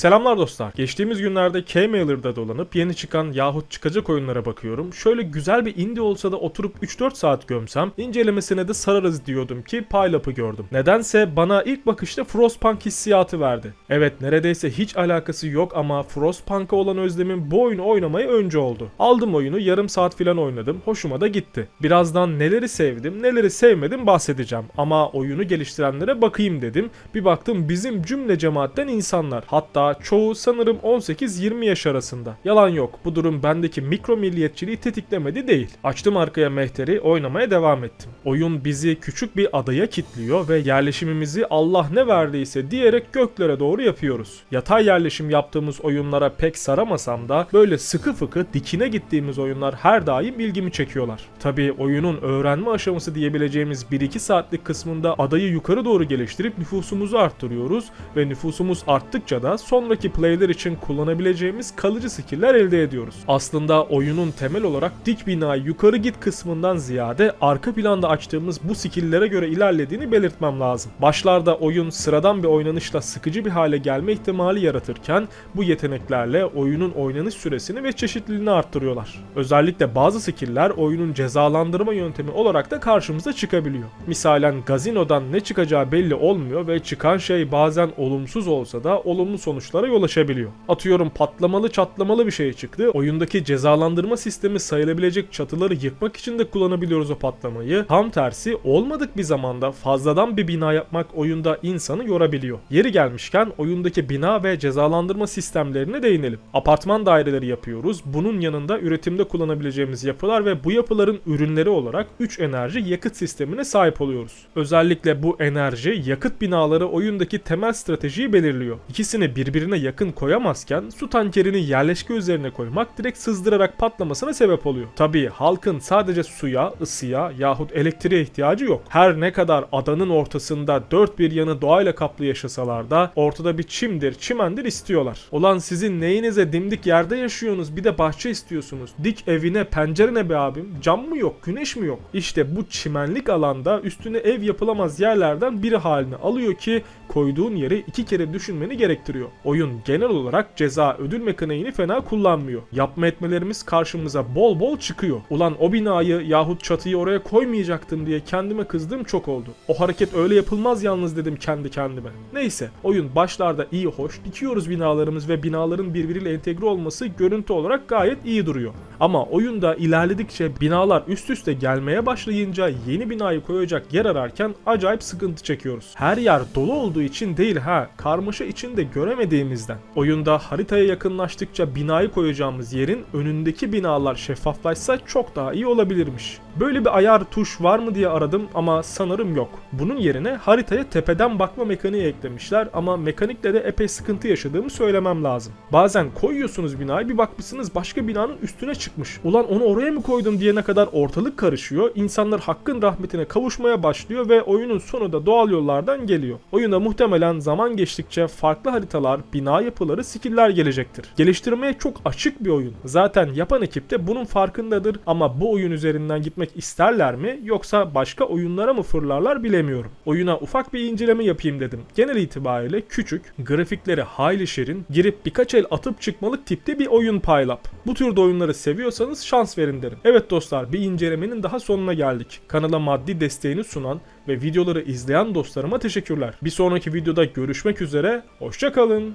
Selamlar dostlar. Geçtiğimiz günlerde K-Mailer'da dolanıp yeni çıkan yahut çıkacak oyunlara bakıyorum. Şöyle güzel bir indie olsa da oturup 3-4 saat gömsem incelemesine de sararız diyordum ki Pile-Up'ı gördüm. Nedense bana ilk bakışta Frostpunk hissiyatı verdi. Evet neredeyse hiç alakası yok ama Frostpunk'a olan özlemim bu oyunu oynamaya önce oldu. Aldım oyunu yarım saat falan oynadım. Hoşuma da gitti. Birazdan neleri sevdim neleri sevmedim bahsedeceğim. Ama oyunu geliştirenlere bakayım dedim. Bir baktım bizim cümle cemaatten insanlar. Hatta çoğu sanırım 18-20 yaş arasında. Yalan yok. Bu durum bendeki mikro milliyetçiliği tetiklemedi değil. Açtım arkaya mehteri oynamaya devam ettim. Oyun bizi küçük bir adaya kilitliyor ve yerleşimimizi Allah ne verdiyse diyerek göklere doğru yapıyoruz. Yatay yerleşim yaptığımız oyunlara pek saramasam da böyle sıkı fıkı dikine gittiğimiz oyunlar her daim ilgimi çekiyorlar. Tabi oyunun öğrenme aşaması diyebileceğimiz 1-2 saatlik kısmında adayı yukarı doğru geliştirip nüfusumuzu arttırıyoruz ve nüfusumuz arttıkça da sonraki playler için kullanabileceğimiz kalıcı skill'ler elde ediyoruz. Aslında oyunun temel olarak dik binayı yukarı git kısmından ziyade arka planda açtığımız bu skill'lere göre ilerlediğini belirtmem lazım. Başlarda oyun sıradan bir oynanışla sıkıcı bir hale gelme ihtimali yaratırken bu yeteneklerle oyunun oynanış süresini ve çeşitliliğini arttırıyorlar. Özellikle bazı skill'ler oyunun cezalandırma yöntemi olarak da karşımıza çıkabiliyor. Misalen gazinodan ne çıkacağı belli olmuyor ve çıkan şey bazen olumsuz olsa da olumlu sonuçlara yol açabiliyor. Atıyorum patlamalı çatlamalı bir şey çıktı. Oyundaki cezalandırma sistemi sayılabilecek çatıları yıkmak için de kullanabiliyoruz o patlamayı. Tam tersi olmadık bir zamanda fazladan bir bina yapmak oyunda insanı yorabiliyor. Yeri gelmişken oyundaki bina ve cezalandırma sistemlerine değinelim. Apartman daireleri yapıyoruz. Bunun yanında üretimde kullanabileceğimiz yapılar ve bu yapıların ürünleri olarak 3 enerji yakıt sistemine sahip oluyoruz. Özellikle bu enerji yakıt binaları oyundaki temel stratejiyi belirliyor. İkisini birbirine yakın koyamazken su tankerini yerleşke üzerine koymak direkt sızdırarak patlamasına sebep oluyor. Tabii halkın sadece suya, ısıya yahut elektriğe ihtiyacı yok. Her ne kadar adanın ortasında dört bir yanı doğayla kaplı yaşasalar da ortada bir çimdir, çimendir istiyorlar. Olan sizin neyinize dimdik yerde yaşıyorsunuz bir de bahçe istiyorsunuz. Dik evine pencere ne be abim? Cam mı yok, güneş mi yok? İşte bu çimenlik alanda üstüne ev yapılamaz yerlerden biri haline alıyor ki koyduğun yeri iki kere düşünmeni gerektiriyor. Oyun genel olarak ceza ödül mekaniğini fena kullanmıyor. Yapma etmelerimiz karşımıza bol bol çıkıyor. Ulan o binayı yahut çatıyı oraya koymayacaktım diye kendime kızdığım çok oldu. O hareket öyle yapılmaz yalnız dedim kendi kendime. Neyse oyun başlarda iyi hoş dikiyoruz binalarımız ve binaların birbiriyle entegre olması görüntü olarak gayet iyi duruyor. Ama oyunda ilerledikçe binalar üst üste gelmeye başlayınca yeni binayı koyacak yer ararken acayip sıkıntı çekiyoruz. Her yer dolu olduğu için değil ha, karmaşa içinde göremediğimizden. Oyunda haritaya yakınlaştıkça binayı koyacağımız yerin önündeki binalar şeffaflaşsa çok daha iyi olabilirmiş. Böyle bir ayar tuş var mı diye aradım ama sanırım yok. Bunun yerine haritaya tepeden bakma mekaniği eklemişler ama mekanikle de epey sıkıntı yaşadığımı söylemem lazım. Bazen koyuyorsunuz binayı bir bakmışsınız başka binanın üstüne çıkmış. Ulan onu oraya mı koydum diyene kadar ortalık karışıyor. İnsanlar hakkın rahmetine kavuşmaya başlıyor ve oyunun sonu da doğal yollardan geliyor. Oyuna muhtemelen zaman geçtikçe farklı haritalar, bina yapıları, skill'ler gelecektir. Geliştirmeye çok açık bir oyun. Zaten yapan ekip de bunun farkındadır ama bu oyun üzerinden gitmek isterler mi yoksa başka oyunlara mı fırlarlar bilemiyorum. Oyuna ufak bir inceleme yapayım dedim. Genel itibariyle küçük, grafikleri hayli şirin, girip birkaç el atıp çıkmalık tipte bir oyun pile up. Bu türde oyunları seviyorsanız şans verin derim. Evet dostlar bir incelemenin daha sonuna geldik. Kanala maddi desteğini sunan ve videoları izleyen dostlarıma teşekkürler. Bir sonraki videoda görüşmek üzere, hoşçakalın.